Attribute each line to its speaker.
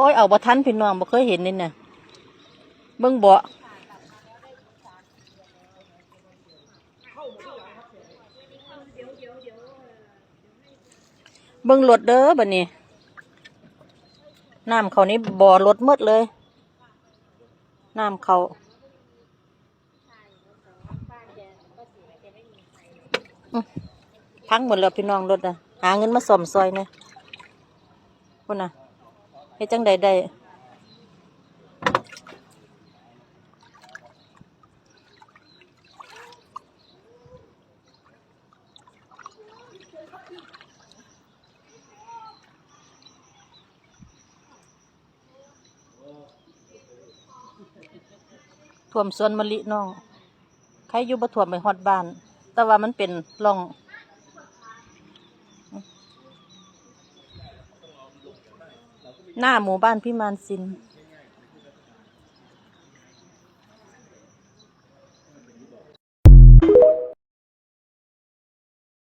Speaker 1: โอ้ยเอาบ่ทันพี่น้องบ่เคยเห็นนี่น่ะเบิ่งบ่เบิ่งรถเด้อบัดนี้น้ำเขานี่บ่อรถหมดเลยน้ำเขาพังหมดแล้วพี่น้องรถอะหาเงินมาซ่อมซอยเนี่ยพุ่นน่ะ เฮ็ดจังใดได้ท่วมสวนมะลิน้อง ใครอยู่บ่ท่วมไปฮอดบ้าน แต่ว่ามันเป็นร่อง หน้าหมู่บ้านพี่มานซิน